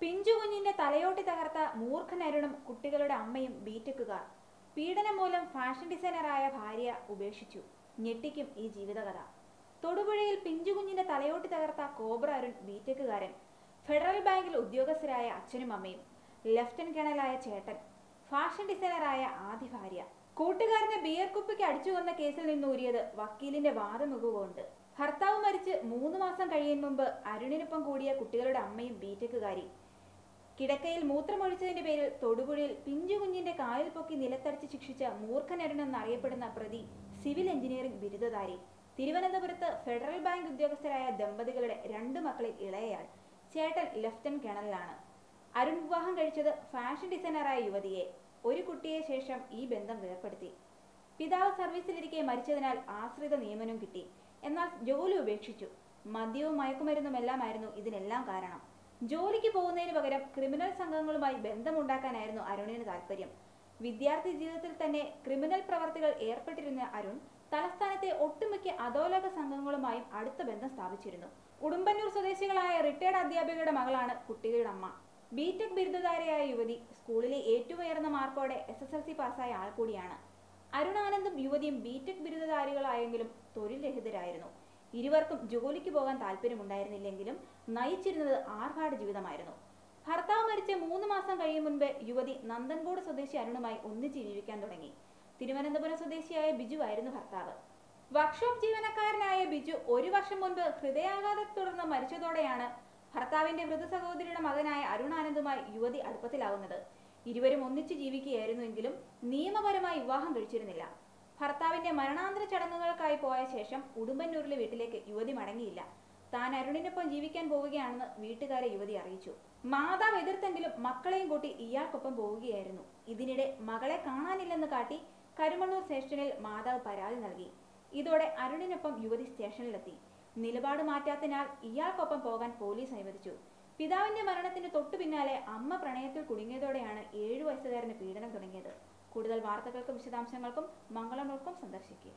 പിഞ്ചു കുഞ്ഞിന്റെ തലയോട്ടി തകർത്ത മൂർഖനരുണും കുട്ടികളുടെ അമ്മയും ബിടെക്കുകാർ പീഡനം മൂലം ഫാഷൻ ഡിസൈനറായ ഭാര്യ ഉപേക്ഷിച്ചു. ഞെട്ടിക്കും ഈ ജീവിതകഥ. തൊടുപുഴയിൽ പിഞ്ചു കുഞ്ഞിന്റെ തലയോട്ടി തകർത്ത കോബ്ര അരുൺ ബിടെക്കുകാരൻ ഫെഡറൽ ബാങ്കിൽ ഉദ്യോഗസ്ഥരായ അച്ഛനും അമ്മയും. ലഫ്റ്റനന്റ് കേണലായ ചേട്ടൻ. ഫാഷൻ ഡിസൈനറായ ആദി ഭാര്യ. കൂട്ടുകാരനെ ബിയർ കുപ്പിക്ക് അടിച്ചു കൊന്ന കേസിൽ നിന്നൂരിയത് വക്കീലിന്റെ വാദമുഖവുകൊണ്ട്. ഭർത്താവ് മരിച്ച് മൂന്ന് മാസം കഴിയും മുമ്പ് അരുണിനൊപ്പം കൂടിയ കുട്ടികളുടെ അമ്മയും ബിടെക്കുകാരി കിടക്കയിൽ മൂത്രമൊഴിച്ചതിന്റെ പേരിൽ തൊടുപുഴയിൽ പിഞ്ചുകുഞ്ഞിന്റെ കാലിൽ പൊക്കി നിലത്തടിച്ച് ശിക്ഷിച്ച മൂർഖനരുൺ എന്നറിയപ്പെടുന്ന പ്രതി സിവിൽ എഞ്ചിനീയറിംഗ് ബിരുദധാരി. തിരുവനന്തപുരത്ത് ഫെഡറൽ ബാങ്ക് ഉദ്യോഗസ്ഥരായ ദമ്പതികളുടെ രണ്ട് മക്കളിൽ ഇളയയാൾ ചേട്ടൻ ലെഫ്റ്റനന്റ് കേണലിലാണ്. അരുൺ വിവാഹം കഴിച്ചത് ഫാഷൻ ഡിസൈനറായ യുവതിയെ. ഒരു കുട്ടിയെ ശേഷം ഈ ബന്ധം വേർപ്പെടുത്തി. പിതാവ് സർവീസിലിരിക്കെ മരിച്ചതിനാൽ ആശ്രിത നിയമനം കിട്ടി. എന്നാൽ ജോലി ഉപേക്ഷിച്ചു. മദ്യവും മയക്കുമരുന്നുമെല്ലാമായിരുന്നു ഇതിനെല്ലാം കാരണം. ജോലിക്ക് പോകുന്നതിന് പകരം ക്രിമിനൽ സംഘങ്ങളുമായി ബന്ധമുണ്ടാക്കാനായിരുന്നു അരുണിന് താല്പര്യം വിദ്യാർത്ഥി ജീവിതത്തിൽ തന്നെ ക്രിമിനൽ പ്രവർത്തികൾ ഏർപ്പെട്ടിരുന്ന അരുൺ തലസ്ഥാനത്തെ ഒട്ടുമിക്ക അധോലോക സംഘങ്ങളുമായും അടുത്ത ബന്ധം സ്ഥാപിച്ചിരുന്നു. ഉടുമ്പന്നൂർ സ്വദേശികളായ റിട്ടയർഡ് അധ്യാപികയുടെ മകളാണ് കുട്ടികളുടെ അമ്മ. ബിടെക് ബിരുദധാരയായ യുവതി സ്കൂളിലെ ഏറ്റവും ഉയർന്ന മാർക്കോടെ എസ് എസ് എൽ സി പാസ്സായ ആൾ കൂടിയാണ്. അരുണാനന്ദും യുവതിയും ബിടെക് ബിരുദധാരികളായെങ്കിലും തൊഴിൽ രഹിതരായിരുന്നു. ഇരുവർക്കും ജോലിക്ക് പോകാൻ താല്പര്യമുണ്ടായിരുന്നില്ലെങ്കിലും നയിച്ചിരുന്നത് ആർഭാട ജീവിതമായിരുന്നു. ഭർത്താവ് മരിച്ച മൂന്ന് മാസം കഴിയും മുൻപ് യുവതി നന്ദൻകോട് സ്വദേശി അരുണുമായി ഒന്നിച്ച് ജീവിക്കാൻ തുടങ്ങി. തിരുവനന്തപുരം സ്വദേശിയായ ബിജു ആയിരുന്നു ഭർത്താവ്. വർക്ക്ഷോപ്പ് ജീവനക്കാരനായ ബിജു ഒരു വർഷം മുൻപ് ഹൃദയാഘാതത്തെ തുടർന്ന് മരിച്ചതോടെയാണ് ഭർത്താവിന്റെ വൃദ്ധ സഹോദരിയുടെ മകനായ അരുണാനന്ദുമായി യുവതി അടുപ്പത്തിലാവുന്നത്. ഇരുവരും ഒന്നിച്ചു ജീവിക്കുകയായിരുന്നുവെങ്കിലും നിയമപരമായി വിവാഹം കഴിച്ചിരുന്നില്ല. ഭർത്താവിന്റെ മരണാന്തര ചടങ്ങുകൾക്കായി പോയ ശേഷം ഉടുമ്പന്നൂരിലെ വീട്ടിലേക്ക് യുവതി മടങ്ങിയില്ല. താൻ അരുണിനൊപ്പം ജീവിക്കാൻ പോവുകയാണെന്ന് വീട്ടുകാരെ യുവതി അറിയിച്ചു. മാതാവ് എതിർത്തെങ്കിലും മക്കളെയും കൂട്ടി ഇയാൾക്കൊപ്പം പോവുകയായിരുന്നു. ഇതിനിടെ മകളെ കാണാനില്ലെന്ന് കാട്ടി കരുമണ്ണൂർ സ്റ്റേഷനിൽ മാതാവ് പരാതി നൽകി. ഇതോടെ അരുണിനൊപ്പം യുവതി സ്റ്റേഷനിലെത്തി. നിലപാട് മാറ്റാത്തതിനാൽ ഇയാൾക്കൊപ്പം പോകാൻ പോലീസ് അനുവദിച്ചു. പിതാവിന്റെ മരണത്തിന് തൊട്ടു പിന്നാലെ അമ്മ പ്രണയത്തിൽ കുടുങ്ങിയതോടെയാണ് ഏഴു വയസ്സുകാരന് പീഡനം തുടങ്ങിയത്. കൂടുതൽ വാർത്തകൾക്കും വിശദാംശങ്ങൾക്കും മംഗളങ്ങൾക്കും സന്ദർശിക്കുക